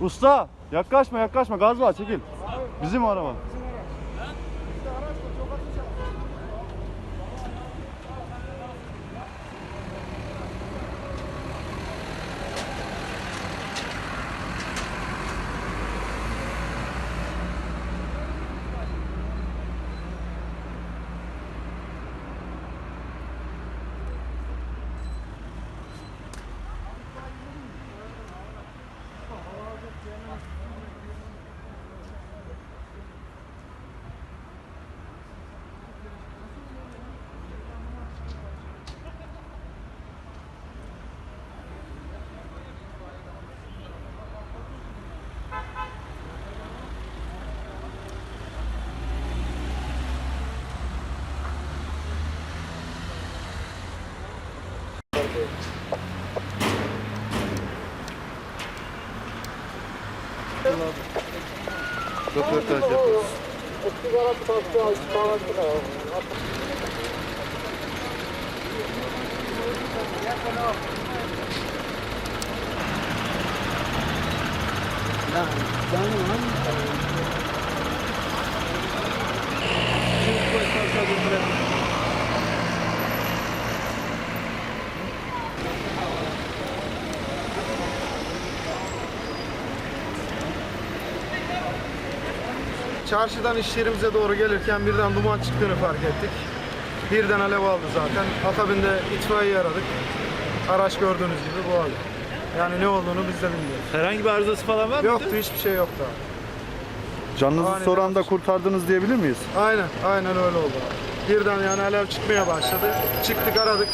Usta yaklaşma yaklaşma gaz var çekil. Bizim araba. Röportaj yapıyoruz. Çarşıdan iş yerimize doğru gelirken birden duman çıktığını fark ettik. Birden alev aldı zaten. Akabinde itfaiye aradık. Araç gördüğünüz gibi bu halde. Yani ne olduğunu biz de bilmiyoruz. Herhangi bir arızası falan var mı? Yoktu hiçbir şey yoktu abi. Canınızı Aniden son anda atış. kurtardınız diyebilir miyiz? Aynen, aynen öyle oldu abi. Birden yani alev çıkmaya başladı. Çıktık aradık.